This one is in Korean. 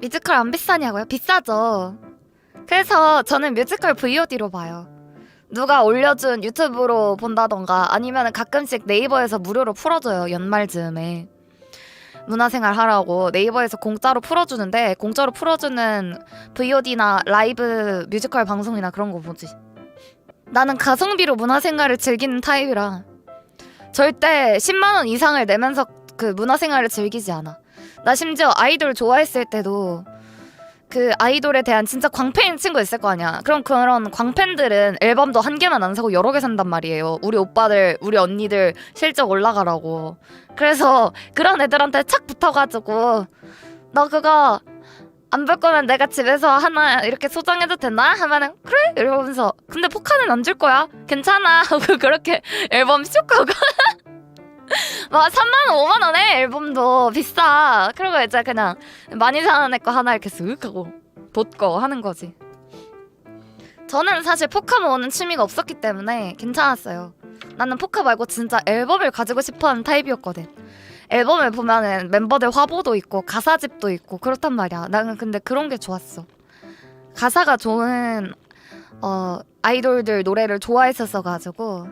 뮤지컬 안 비싸냐고요? 비싸죠. 그래서 저는 뮤지컬 VOD로 봐요. 누가 올려준 유튜브로 본다던가 아니면 가끔씩 네이버에서 무료로 풀어줘요 연말 즈음에 문화생활 하라고 네이버에서 공짜로 풀어주는데 공짜로 풀어주는 VOD나 라이브 뮤지컬 방송이나 그런 거 보지 나는 가성비로 문화생활을 즐기는 타입이라 절대 10만 원 이상을 내면서 그 문화생활을 즐기지 않아 나 심지어 아이돌 좋아했을 때도 그 아이돌에 대한 진짜 광팬인 친구 있을 거 아니야. 그럼 그런 광팬들은 앨범도 한 개만 안 사고 여러 개 산단 말이에요. 우리 오빠들, 우리 언니들 실적 올라가라고. 그래서 그런 애들한테 착 붙어가지고 너 그거 안 볼 거면 내가 집에서 하나 이렇게 소장해도 되나? 하면은 그래 이러면서 근데 포카는 안 줄 거야. 괜찮아 하고 그렇게 앨범 슉 하고 막 3만 원, 5만 원에 앨범도 비싸. 그리고 이제 그냥 많이 사는 애 거 하나 이렇게 쓱 하고 돋고 하는 거지. 저는 사실 포카 모으는 취미가 없었기 때문에 괜찮았어요. 나는 포카 말고 진짜 앨범을 가지고 싶어하는 타입이었거든. 앨범을 보면은 멤버들 화보도 있고 가사집도 있고 그렇단 말이야. 나는 근데 그런 게 좋았어. 가사가 좋은 어 아이돌들 노래를 좋아했었어 가지고